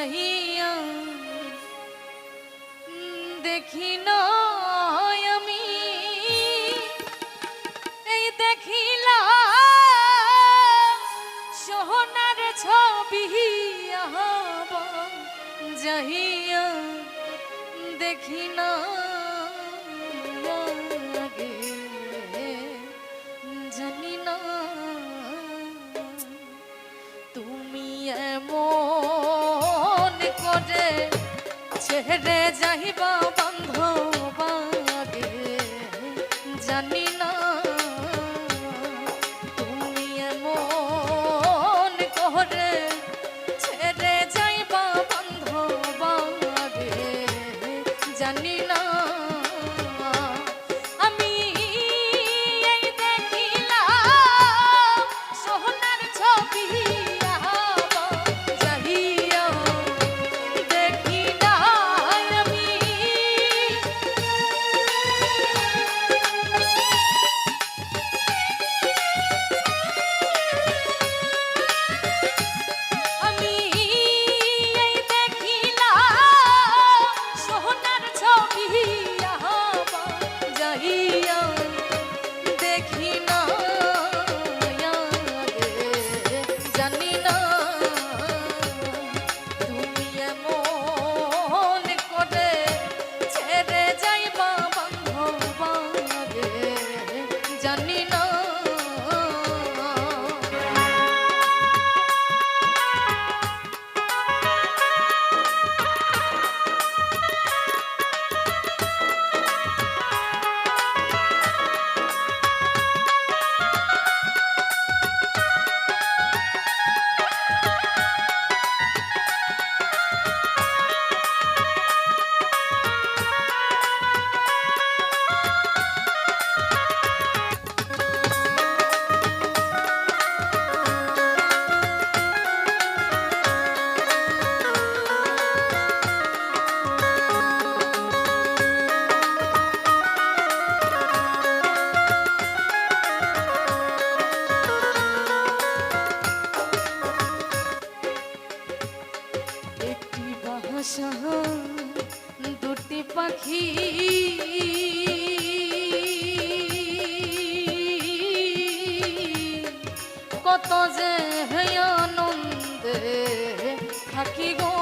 চাহিয়া দেখি না আমি এই দেখিলা সোহনার ছবি যাহিয়া। দেখি না জানি না চেহরে যাইবা অসহ দুটি পাখি কত যে আনন্দে থাকি গো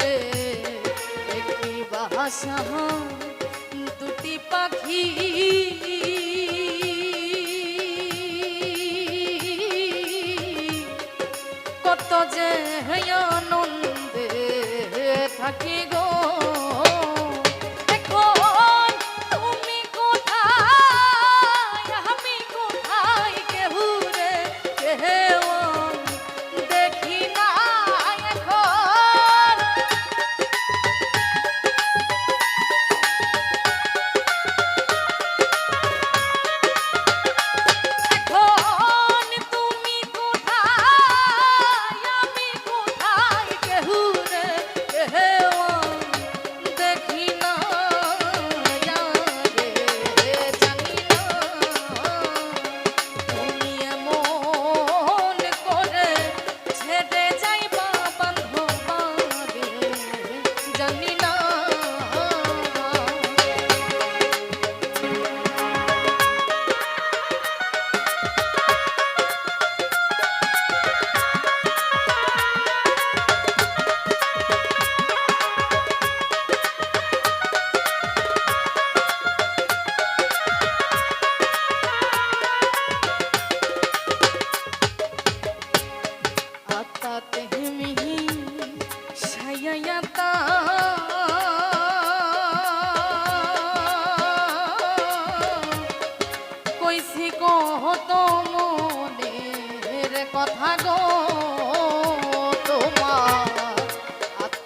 রে একটি বাসা দুটি পাখি i Aquí go.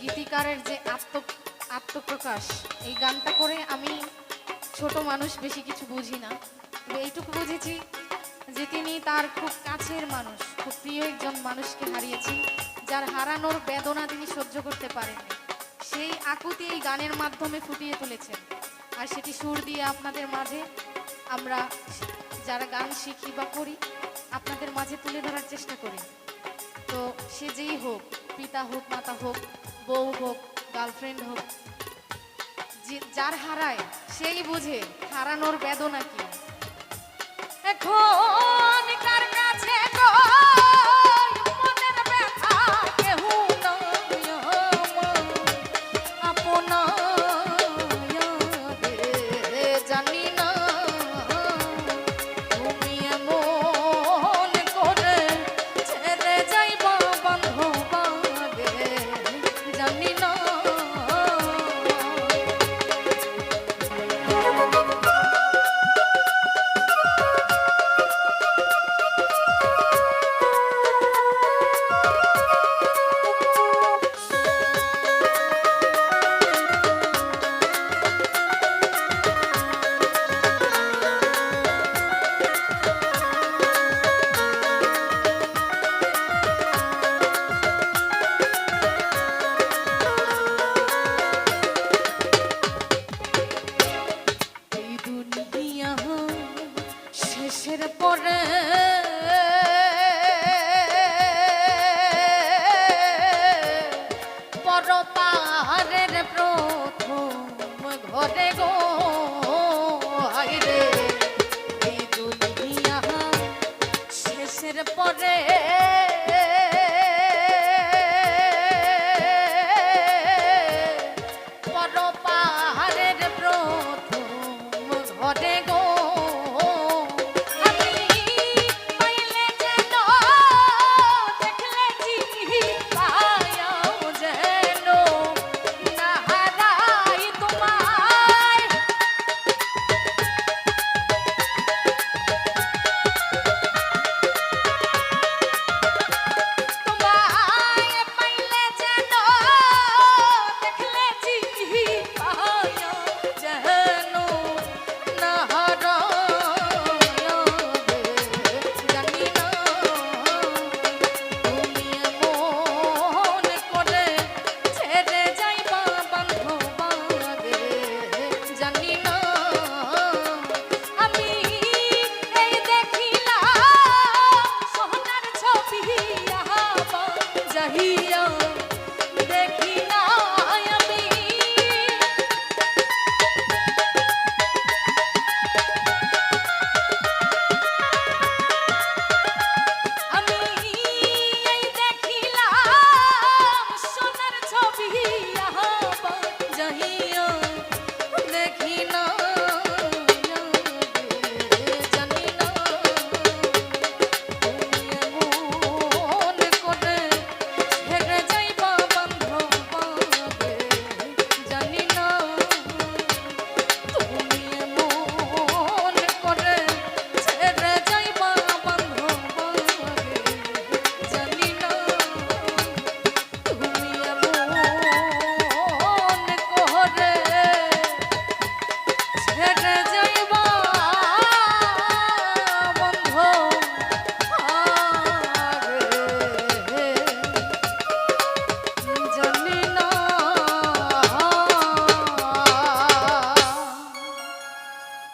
আত্ম, আত্মপ্রকাশ, এই গানটা করে আমি ছোট মানুষ বেশি কিছু বুঝি না। তবে এইটুকু বুঝেছি যে তিনি তার খুব কাছের মানুষ, খুব প্রিয় একজন মানুষকে হারিয়েছেন, যার হারানোর বেদনা তিনি সহ্য করতে পারেননি। সেই আকুতি এই গানের মাধ্যমে ফুটিয়ে তুলেছেন। আর সেটি সুর দিয়ে আপনাদের মাঝে আমরা যারা গান শিখি বা করি, আপনাদের মাঝে তুলে ধরার চেষ্টা করি। তো সে যেই হোক, পিতা হোক, মাতা হোক বউ হোক গার্লফ্রেন্ড হোক যার হারায় সেই বুঝে হারানোর বেদনা কি? এখন পরপারের প্রথম ঘরে গো।